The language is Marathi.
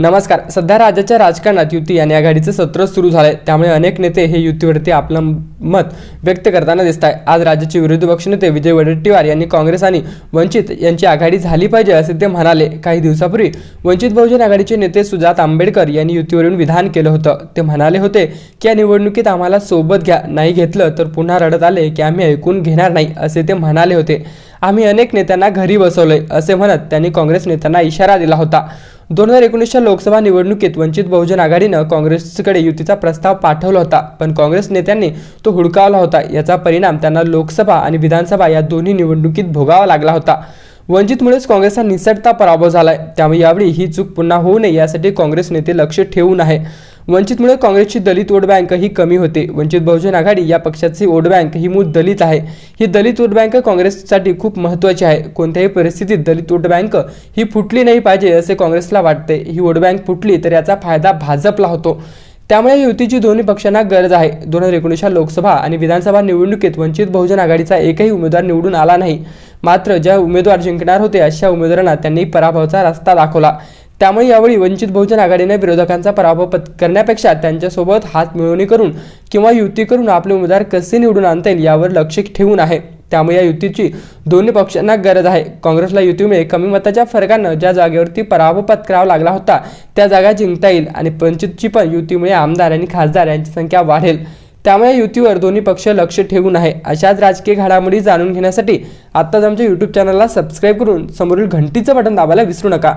नमस्कार. सध्या राज्याच्या राजकारणात युती आणि आघाडीचं सत्र सुरू झालंय. त्यामुळे अनेक नेते हे युतीवरती आपलं मत व्यक्त करताना दिसत आहे आज राज्याचे विरोधी पक्षनेते विजय वडेट्टीवार यांनी काँग्रेस आणि वंचित यांची आघाडी झाली पाहिजे असे ते म्हणाले. काही दिवसापूर्वी वंचित बहुजन आघाडीचे नेते सुजात आंबेडकर यांनी युतीवरून विधान केलं होतं. ते म्हणाले होते की या निवडणुकीत आम्हाला सोबत घ्या नाही घेतलं तर पुन्हा रडत आले की आम्ही ऐकून घेणार नाही असे ते म्हणाले होते. आम्ही अनेक नेत्यांना घरी बसवलंय असे म्हणत त्यांनी काँग्रेस नेत्यांना इशारा दिला होता. दोन हजार एकोणीसच्या लोकसभा निवडणुकीत वंचित बहुजन आघाडीनं काँग्रेसकडे युतीचा प्रस्ताव पाठवला होता पण काँग्रेस नेत्यांनी तो हुडकावला होता. याचा परिणाम त्यांना लोकसभा आणि विधानसभा या दोन्ही निवडणुकीत भोगावा लागला होता. वंचितमुळेच काँग्रेसचा निसटता पराभव झालाय. त्यामुळे यावेळी ही चूक पुन्हा होऊ नये यासाठी काँग्रेस नेते लक्ष ठेवून आहे. वंचितमुळे काँग्रेसची दलित वोट बँक ही कमी होते. वंचित बहुजन आघाडी या पक्षाची वोट बँक ही मूळ दलित आहे. ही दलित वोट बँक काँग्रेससाठी खूप महत्त्वाची आहे. कोणत्याही परिस्थितीत दलित वोट बँक ही फुटली नाही पाहिजे असे काँग्रेसला वाटते. ही वोट बँक फुटली तर याचा फायदा भाजपला होतो. त्यामुळे युतीची दोन्ही पक्षांना गरज आहे. दोन हजार एकोणीसच्या लोकसभा आणि विधानसभा निवडणुकीत वंचित बहुजन आघाडीचा एकही उमेदवार निवडून आला नाही. मात्र ज्या उमेदवार जिंकणार होते अशा उमेदवारांना त्यांनी पराभवाचा रस्ता दाखवला. त्यामुळे यावेळी वंचित बहुजन आघाडीने विरोधकांचा पराभव करण्यापेक्षा त्यांच्यासोबत हात मिळवणी करून किंवा युती करून आपले उमेदवार कसे निवडून आणता येईल यावर लक्ष ठेवून आहे. त्यामुळे या युतीची दोन्ही पक्षांना गरज आहे. काँग्रेसला युतीमुळे कमी मताच्या फरकानं ज्या जागेवरती पराभव पत्करावा लागला होता त्या जागा जिंकता येईल आणि वंचितची पण युतीमुळे आमदार आणि खासदार यांची संख्या वाढेल. त्यामुळे युतीवर दोन्ही पक्ष लक्ष ठेवून आहे. अशाच राजकीय घडामोडी जाणून घेण्यासाठी आत्ताच आमच्या यूट्यूब चॅनलला सबस्क्राईब करून समोरील घंटीचं बटन दाबायला विसरू नका.